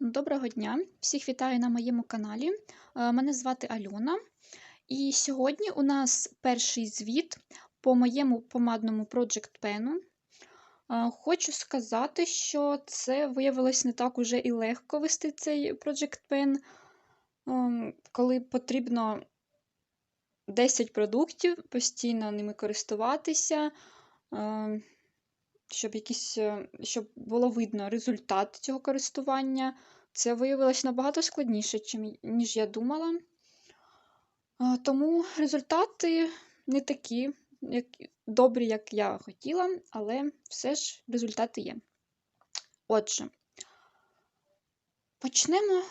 Доброго дня! Всіх вітаю на моєму каналі. Е, Мене звати Альона. І сьогодні у нас перший звіт по моєму помадному Project Pen. Е, Хочу сказати, що це виявилось не так уже і легко вести цей Project Pen, ем, коли потрібно 10 продуктів, постійно ними користуватися. Щоб якісь, е, щоб було видно результат цього користування. Це виявилось набагато складніше, ніж я думала. Тому результати не такі як, добрі, як я хотіла, але все ж результати є. Отже, почнемо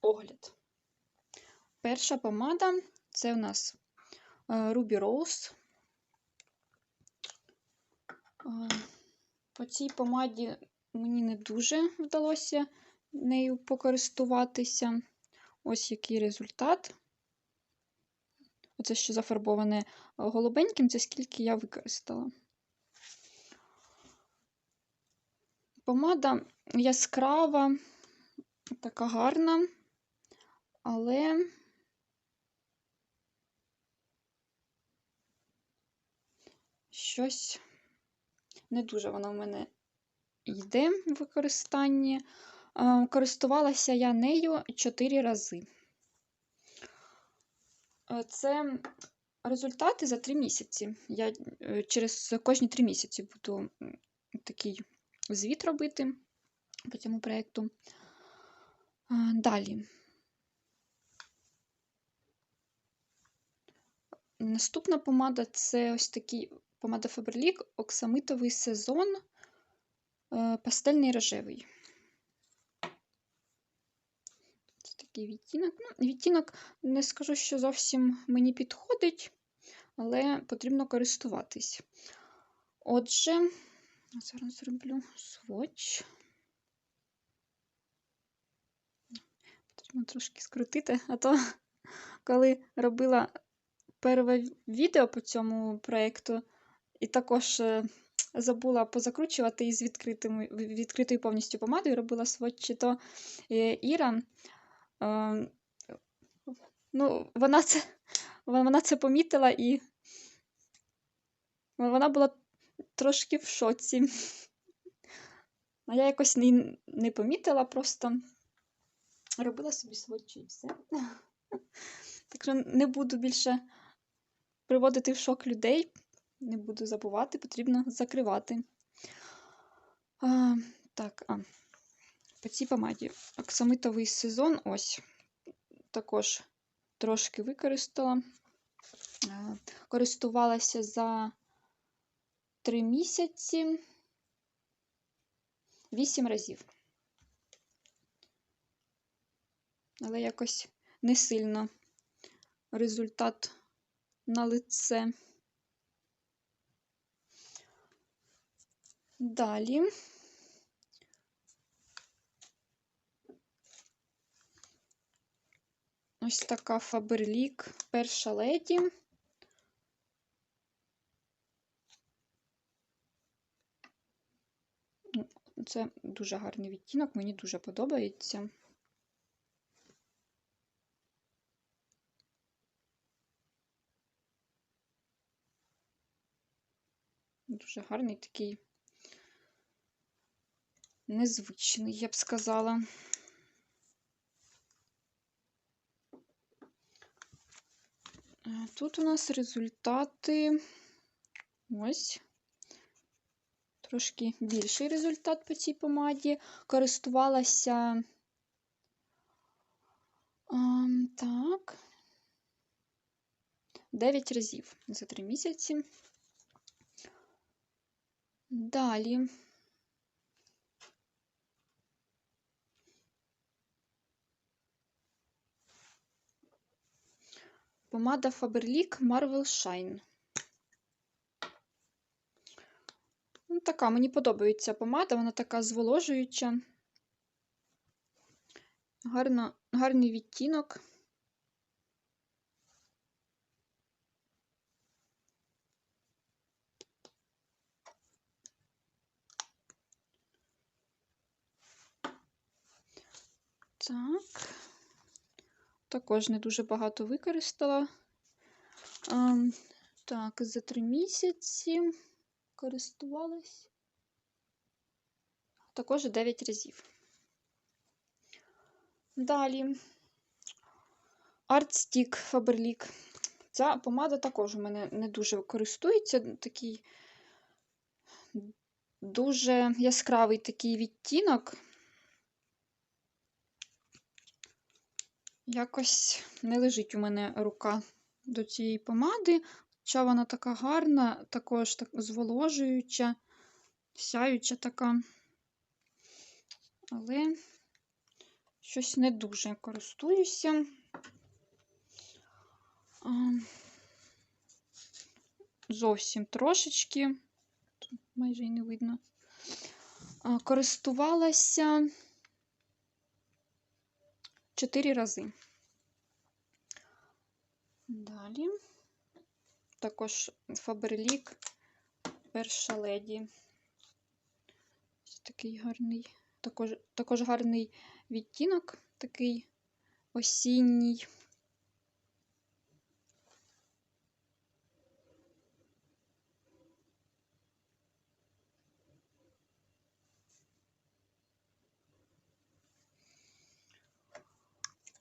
огляд. Перша помада це у нас е, Ruby Rose. По цій помаді мені не дуже вдалося нею покористуватися. Ось який результат. Оце, що зафарбоване голубеньким, це скільки я використала. Помада яскрава, така гарна, але щось не дуже вона в мене йде в використанні. Користувалася я нею 4 рази. Це результати за 3 місяці. Я е, через кожні 3 місяці буду такий звіт робити по цьому проєкту. Далі. Наступна помада це ось такий помада Faberlic оксамитовий сезон е, пастельний рожевий. Це такий відтінок. Ну, Відтінок не скажу, що зовсім мені підходить, але потрібно користуватись. Отже, зараз зроблю сводч. Потрібно трошки скрутити, а то коли робила перше відео по цьому проєкту, і також е, забула позакручувати із відкритою повністю помадою, робила сводчі, то е, Іра. Е, ну, Вона це вона це помітила і вона була трошки в шоці. А я якось не, не помітила, просто робила собі сводчі і все. Так що не буду більше приводити в шок людей не буду забувати, потрібно закривати. А, Так, а, по цій помаді оксамитовий сезон ось також трошки використала. А, користувалася за 3 місяці 8 разів. Але якось не сильно результат на лице. Далі. Ось така Фаберлік перша леді. Ну, це дуже гарний відтінок, мені дуже подобається. Дуже гарний такий незвичний, я б сказала. Е, тут у нас результати ось. Трошки більший результат по цій помаді. Користувалася а, так, 9 разів за 3 місяці. Далі. Помада Faberlic Marvel Shine. Ну, Така, мені подобається помада, вона така зволожуюча. Гарно, Гарний відтінок. Так. Також не дуже багато використала. А, так, за три місяці користувалась. Також 9 разів. Далі. Artstick Faberlic. Ця помада також у мене не дуже користується. Такий дуже яскравий такий відтінок. Якось не лежить у мене рука до цієї помади. Хоча вона така гарна, також так зволожуюча, сяюча така. Але щось не дуже користуюся. Зовсім трошечки, Тут майже й не видно. Користувалася 4 рази. Далі. Також Фаберлік, перша леді. Такий гарний, також, також гарний відтінок, такий осінній.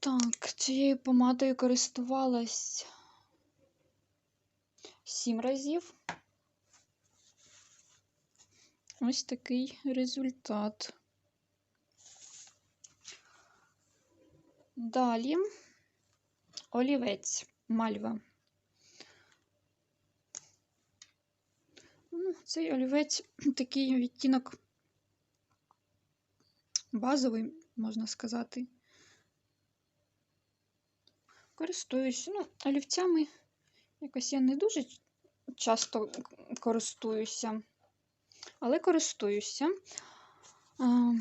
Так, цією помадою користувалась сім разів. Ось такий результат. Далі олівець мальва. Ну, Цей олівець такий відтінок базовий, можна сказати. Користуюсь. Ну, олівцями якось я не дуже часто користуюся, але користуюся. А,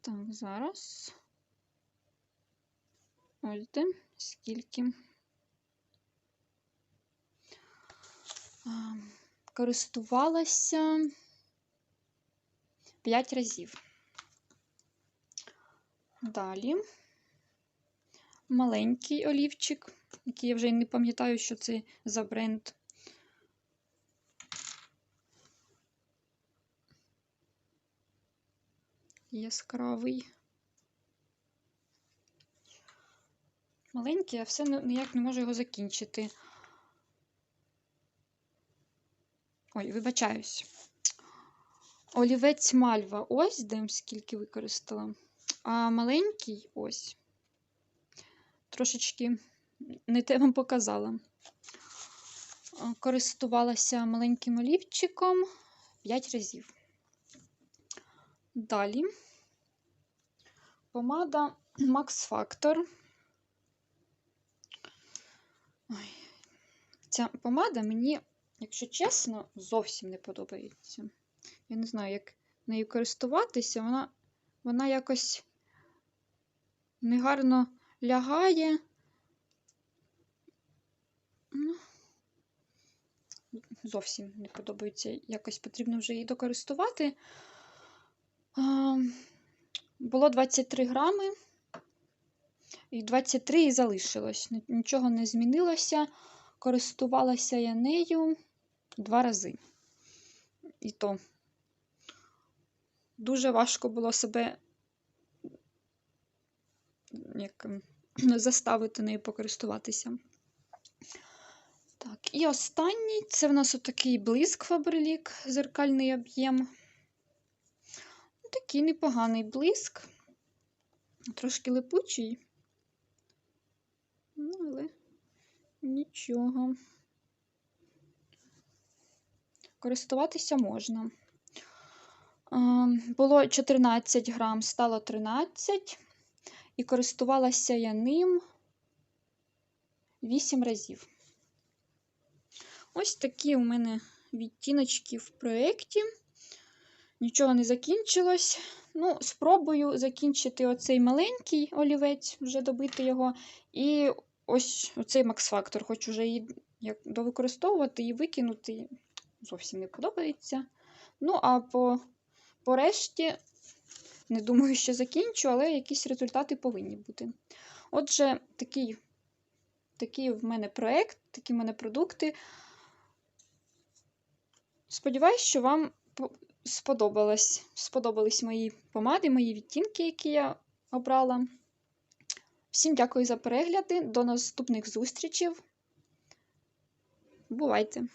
так, зараз. Ось де, скільки. А, користувалася 5 разів. Далі маленький олівчик, який я вже й не пам'ятаю, що це за бренд. Яскравий. Маленький, а все ніяк не можу його закінчити. Ой, вибачаюсь. Олівець мальва ось де скільки використала. А маленький ось. Трошечки не те вам показала. Користувалася маленьким олівчиком 5 разів. Далі помада Max Factor. Ой. Ця помада мені, якщо чесно, зовсім не подобається. Я не знаю, як нею користуватися, вона, вона якось негарно лягає. Ну, Зовсім не подобається. Якось потрібно вже її докористувати. А, було 23 грами, і 23 і залишилось. Нічого не змінилося. Користувалася я нею два рази. І то дуже важко було себе як заставити нею покористуватися. Так, і останній це в нас отакий блиск Фаберлік, зеркальний об'єм. Такий непоганий блиск, трошки липучий, ну, але нічого. Користуватися можна. Було 14 грам, стало 13, і користувалася я ним 8 разів. Ось такі у мене відтіночки в проєкті. Нічого не закінчилось. Ну, спробую закінчити оцей маленький олівець, вже добити його. І ось оцей Factor. Хочу вже її як довикористовувати і викинути. Зовсім не подобається. Ну, а по, по решті не думаю, що закінчу, але якісь результати повинні бути. Отже, такий, такий в мене проєкт, такі в мене продукти. Сподіваюсь, що вам сподобалось, сподобались мої помади, мої відтінки, які я обрала. Всім дякую за перегляди. До наступних зустрічей. Бувайте!